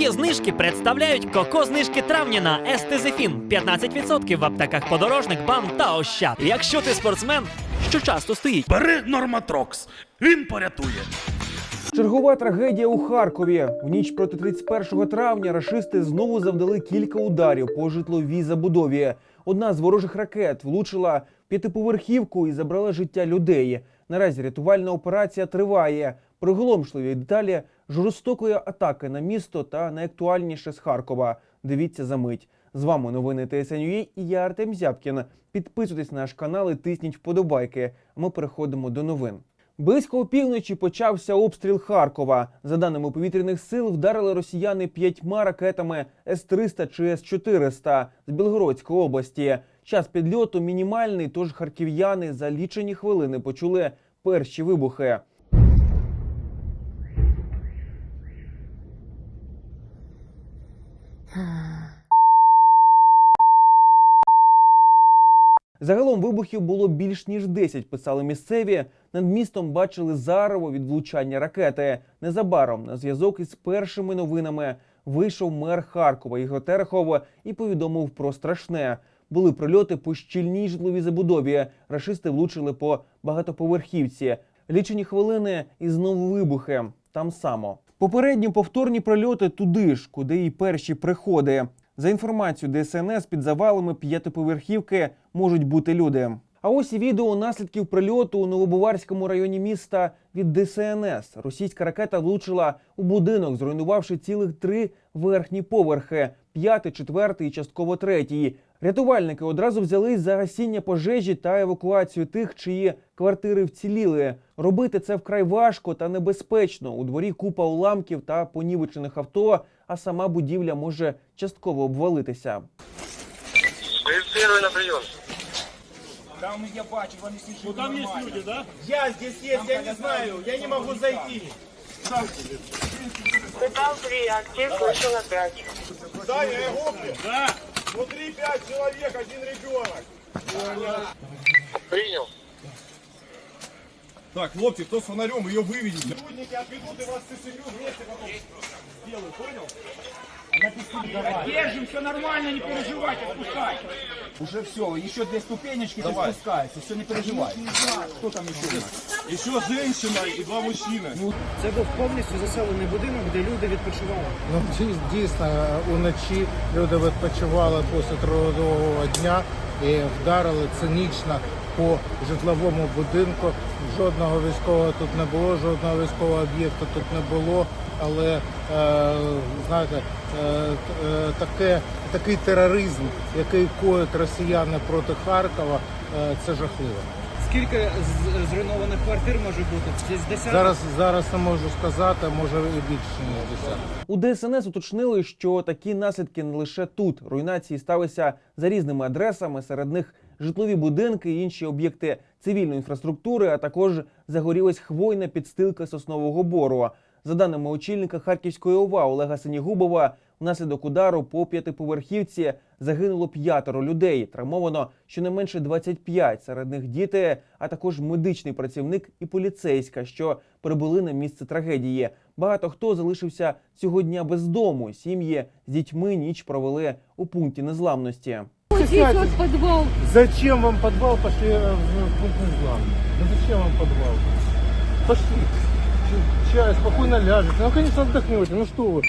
Дорогі знижки представляють коко знижки травня на Естезефін 15% в аптеках подорожник, бам та ощад. Якщо ти спортсмен, що часто стоїть. Бери Норматрокс, він порятує. Чергова трагедія у Харкові. В ніч проти 31 травня рашисти знову завдали кілька ударів по житловій забудові. Одна з ворожих ракет влучила п'ятиповерхівку і забрала життя людей. Наразі рятувальна операція триває. Приголомшливі деталі жорстокої атаки на місто та найактуальніше з Харкова. Дивіться за мить. З вами новини ТСНЮА і я Артем Зябкін. Підписуйтесь на наш канал і тисніть вподобайки. Ми переходимо до новин. Близько опівночі почався обстріл Харкова. За даними повітряних сил, вдарили росіяни п'ятьма ракетами С-300 чи С-400 з Білгородської області. Час підльоту мінімальний, тож харків'яни за лічені хвилини почули перші вибухи. Загалом вибухів було більш ніж 10, писали місцеві. Над містом бачили зарево від влучання ракети. Незабаром на зв'язок із першими новинами вийшов мер Харкова Ігор Терехов і повідомив про страшне. Були прильоти по щільній житловій забудові. Рашисти влучили по багатоповерхівці. Лічені хвилини і знову вибухи. Там само. Попередні повторні прильоти туди ж, куди і перші приходи. За інформацією ДСНС, під завалами п'ятиповерхівки можуть бути люди. А ось і відео наслідків прильоту у Новобуварському районі міста від ДСНС. Російська ракета влучила у будинок, зруйнувавши цілих три верхні поверхи: п'ятий, четвертий і частково третій. Рятувальники одразу взялись за гасіння пожежі та евакуацію тих, чиї квартири вціліли. Робити це вкрай важко та небезпечно. У дворі купа уламків та понівечених авто, а сама будівля може частково обвалитися. Первый на прием. Там я бачу, вони всі живі Ну там есть нормально. люди, да? Я здесь есть, я не знаю, я не могу зайти. Пытал 3, актив вышел на 5. Здание Гопли, Да. внутри пять человек, один ребенок. Принял. Так, хлопці, хто з фонарем, її виведіть. Сотрудники отведут и вас в ЦСМЮ вместе потом сделают, понял? Держим, все нормально, не переживайте, отпускайте. Уже все, еще две ступенечки, ты Давай. спускаешься, все, не переживай. Кто там еще? І що жінка і два мужчини. Це був повністю заселений будинок, де люди відпочивали. Ну, ді- дійсно, уночі люди відпочивали після трудового дня і вдарили цинічно по житловому будинку. Жодного військового тут не було, жодного військового об'єкту тут не було. Але е, знаєте, е, е, таке, такий тероризм, який коїть росіяни проти Харкова, е, це жахливо. Скільки зруйнованих квартир може бути? Десь? Зараз зараз не можу сказати, може і більше ніж десяток. У ДСНС уточнили, що такі наслідки не лише тут. Руйнації сталися за різними адресами. Серед них житлові будинки і інші об'єкти цивільної інфраструктури, а також загорілась хвойна підстилка соснового бору. За даними очільника Харківської ОВА Олега Синігубова, внаслідок удару по п'ятиповерхівці загинуло п'ятеро людей. Травмовано щонайменше 25, серед них діти, а також медичний працівник і поліцейська, що прибули на місце трагедії. Багато хто залишився цього дня без дому. Сім'ї з дітьми ніч провели у пункті незламності. Здесь вот подвал. Зачем вам подвал? Пошли э, в пункт незламный. Ну зачем вам подвал? Пошли. Ч- Чай, спокойно ляжете. Ну, конечно, отдохнете. Ну что вы?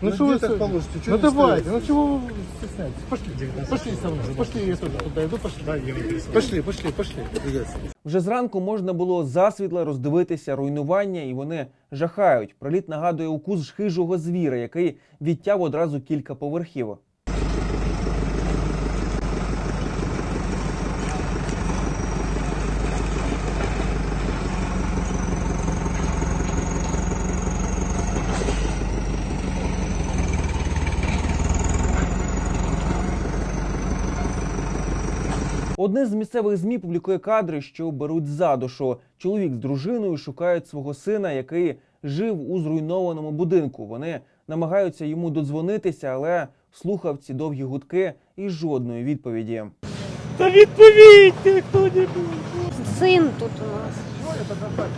Ну, что вы... так положите? Ну давайте, ну чего вы стесняетесь? Пошли, пошли со мной. Пошли, я тоже туда иду, пошли. Пошли, пошли, пошли. Вже зранку можна було засвітла роздивитися руйнування, і вони жахають. Приліт нагадує укус хижого звіра, який відтяв одразу кілька поверхів. Одне з місцевих змі публікує кадри, що беруть за душу. Чоловік з дружиною шукають свого сина, який жив у зруйнованому будинку. Вони намагаються йому додзвонитися, але в слухавці довгі гудки і жодної відповіді. Та відповідьте хто-небудь. Сын тут у нас.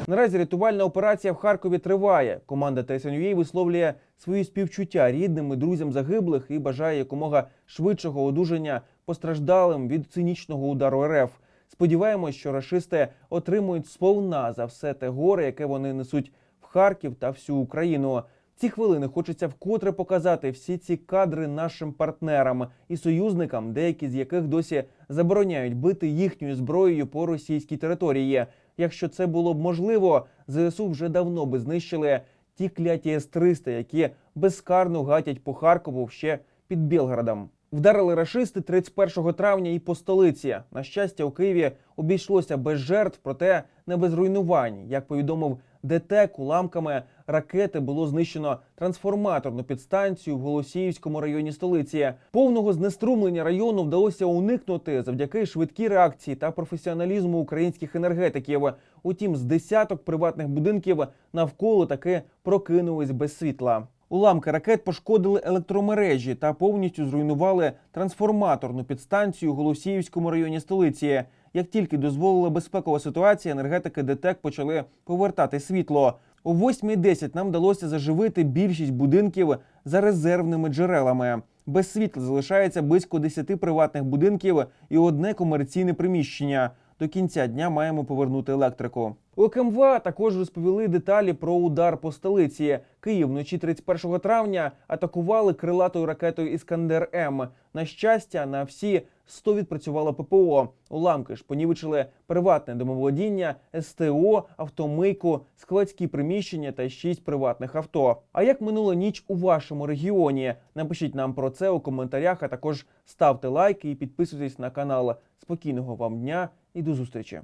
Наразі рятувальна операція в Харкові триває. Команда ТСНЮА висловлює свої співчуття рідним і друзям загиблих і бажає якомога швидшого одужання постраждалим від цинічного удару РФ. Сподіваємось, що рашисти отримують сповна за все те горе, яке вони несуть в Харків та всю Україну. Ці хвилини хочеться вкотре показати всі ці кадри нашим партнерам і союзникам, деякі з яких досі забороняють бити їхньою зброєю по російській території. Якщо це було б можливо, ЗСУ вже давно би знищили ті кляті С-300, які безкарно гатять по Харкову ще під Білградом. Вдарили рашисти 31 травня і по столиці. На щастя, у Києві обійшлося без жертв, проте не без руйнувань. Як повідомив ДТЕК, уламками ракети було знищено трансформаторну підстанцію в Голосіївському районі столиці. Повного знеструмлення району вдалося уникнути завдяки швидкій реакції та професіоналізму українських енергетиків. Утім, з десяток приватних будинків навколо таки прокинулись без світла. Уламки ракет пошкодили електромережі та повністю зруйнували трансформаторну підстанцію у Голосіївському районі столиці. Як тільки дозволила безпекова ситуація, енергетики ДТЕК почали повертати світло. О 8.10 нам вдалося заживити більшість будинків за резервними джерелами. Без світла залишається близько 10 приватних будинків і одне комерційне приміщення. До кінця дня маємо повернути електрику. У КМВА також розповіли деталі про удар по столиці. Київ вночі 31 травня атакували крилатою ракетою Іскандер М. На щастя, на всі 100 відпрацювало ППО. Уламки ж понівечили приватне домоволодіння, СТО, автомийку, складські приміщення та 6 приватних авто. А як минула ніч у вашому регіоні? Напишіть нам про це у коментарях, а також ставте лайки і підписуйтесь на канал. Спокійного вам дня і до зустрічі.